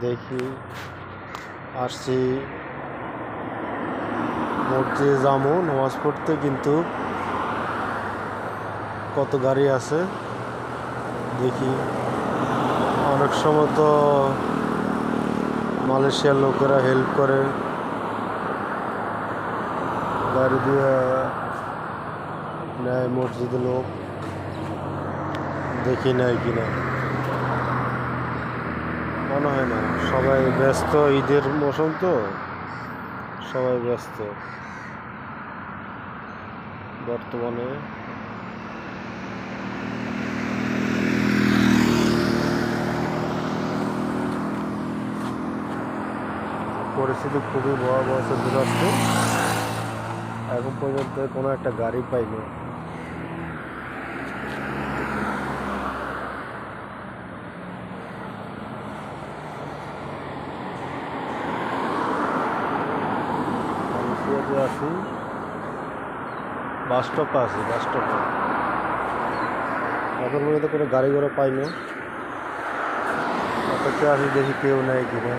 দেখি। আসছি। মসজিদে যাব নামাজ পড়তে, কিন্তু কত গাড়ি আছে দেখি। অনেক সময় তো মালয়েশিয়ার লোকেরা হেল্প করে। গাড়ি দিয়ে নেয় মসজিদে লোক। দেখি নেয় কিনা। মনে হয় না। সবাই ব্যস্ত, ঈদের মৌসুম তো। সবাই ব্যস্ত। বর্তমানে। পরিস্থিতি খুবই ভয়াবহ যাচ্ছে এখন পর্যন্ত কোনো একটা গাড়ি পাইনি। মালয়েশিয়াতে আসি। বাস স্টপ আছে, বাস স্টপে এখন পর্যন্ত কোনো গাড়ি ঘোড়া পাইনি। অপেক্ষা আসি দেখি কেউ নেয় কিনা।